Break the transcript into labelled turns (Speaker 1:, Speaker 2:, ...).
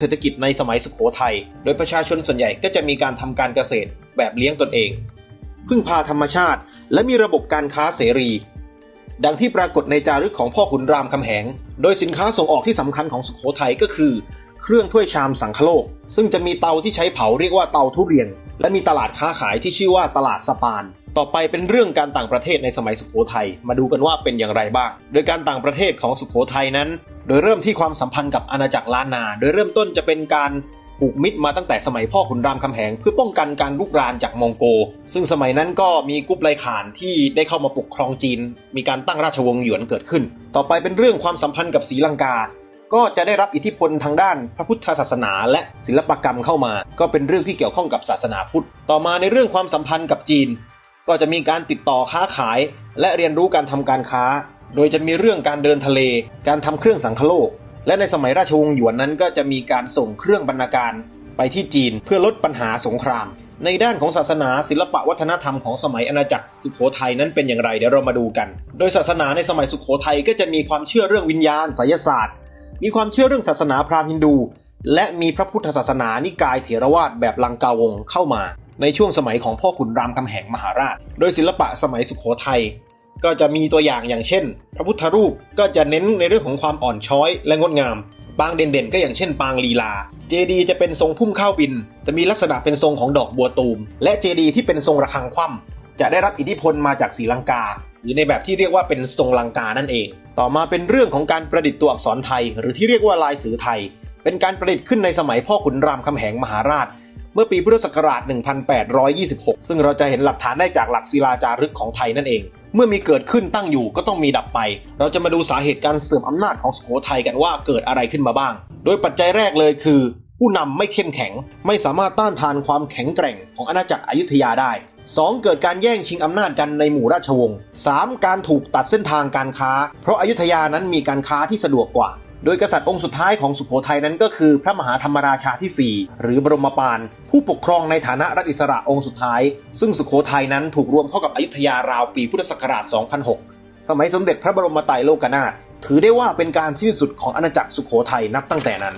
Speaker 1: เศรษฐกิจในสมัยสุขโขทัย โดยประชาชนส่วนใหญ่ก็จะมีการทำการเกษตรแบบเลี้ยงตนเอง พึ่งพาธรรมชาติ และมีระบบการค้าเสรี ดังที่ปรากฏในจารึกของพ่อขุนรามคำแหง โดยสินค้าส่งออกที่สำคัญของสุขโขทัยก็คือ เครื่องถ้วยชามสังคโลก ซึ่งจะมีเตาที่ใช้เผาเรียกว่าเตาทุเรียน และมีตลาดค้าขายที่ชื่อว่าตลาดสปาน ต่อไปเป็นเรื่องการต่างประเทศในสมัยสุขโขทัยมาดูกันว่าเป็นอย่างไรบ้าง โดยการต่างประเทศของสุขโขทัยนั้น โดยเริ่มที่ความสัมพันธ์กับอาณาจักรล้านนา โดยเริ่มต้นจะเป็นการผูกมิตรมาตั้งแต่สมัยพ่อขุนรามคำแหงเพื่อป้องกันการลุกรานจากมองโก ซึ่งสมัยนั้นก็มีกุ๊ปไลขานที่ได้เข้ามาปกครองจีน มีการตั้งราชวงศ์หยวนเกิดขึ้น ต่อไปเป็นเรื่องความสัมพันธ์กับศรีลังกา ก็จะได้รับอิทธิพลทางด้านพระพุทธศาสนาและศิลปกรรมเข้ามา ก็เป็นเรื่องที่เกี่ยวข้องกับศาสนาพุทธ ต่อมาในเรื่องความสัมพันธ์กับจีน ก็จะมีการติดต่อค้าขาย และเรียนรู้การทำการค้า โดยจะมีเรื่องการเดินทะเล การทำเครื่องสังคโลก และในสมัยราชวงศ์หยวนนั้น ก็จะมีการส่งเครื่องบรรณาการไปที่จีนเพื่อลดปัญหาสงคราม ในด้านของศาสนาศิลปะวัฒนธรรมของสมัยอาณาจักรสุโขทัยนั้นเป็นอย่างไรเดี๋ยวเรามาดูกัน โดยศาสนาในสมัยสุโขทัยก็จะมีความเชื่อเรื่องวิญญาณไสยศาสตร์ มีความเชื่อเรื่องศาสนาพราหมณ์ฮินดู และมีพระพุทธศาสนานิกายเถรวาทแบบลังกาวงเข้ามา ในช่วงสมัยของพ่อขุนรามคำแหงมหาราช โดยศิลปะสมัยสุขโขทัยก็จะมีตัวอย่างอย่างเช่น พระพุทธรูปก็จะเน้นในเรื่องของความอ่อนช้อยและงดงาม ปางเด่นๆ ก็อย่างเช่น ปางลีลา เจดีจะเป็นทรงพุ่มข้าวบิน จะมีลักษณะเป็นทรงของดอกบัวตูม และเจดีที่เป็นทรงระฆังคว่ำ จะได้รับอิทธิพลมาจากศรีลังกา หรือในแบบที่เรียกว่าเป็นทรงลังกานั่นเอง ต่อมาเป็นเรื่องของการประดิษฐ์ตัวอักษรไทย หรือที่เรียกว่าลายสือไทย เป็นการประดิษฐ์ขึ้นในสมัยพ่อขุนรามคำแหงมหาราช เมื่อปีพุทธศักราช 1826 ซึ่งเราจะเห็นหลักฐานได้จากหลักศิลาจารึกของไทยนั่นเอง เมื่อมีเกิดขึ้นตั้งอยู่ก็ต้องมีดับไป เราจะมาดูสาเหตุการเสื่อมอำนาจของสุโขทัยกันว่าเกิดอะไรขึ้นมาบ้าง โดยปัจจัยแรกเลยคือผู้นำไม่เข้มแข็ง ไม่สามารถต้านทานความแข็งแกร่งของอาณาจักรอยุธยาได้ 2. เกิดการแย่งชิงอำนาจกันในหมู่ราชวงศ์ 3. การถูกตัดเส้นทางการค้า เพราะอายุธยานั้นมีการค้าที่สะดวกกว่า โดยกษัตริย์องค์สุดท้ายของสุโขทัยนั้นก็คือพระมหาธรรมราชาที่ 4 หรือบรมปานผู้ปกครองในฐานะรัฐอิสระองค์สุดท้าย ซึ่งสุโขทัยนั้นถูกรวมเข้ากับอยุธยาราวปีพุทธศักราช 2006 สมัยสมเด็จพระบรมไตรโลกนาถถือได้ว่าเป็นการสิ้นสุดของอาณาจักรสุโขทัยนับตั้งแต่นั้น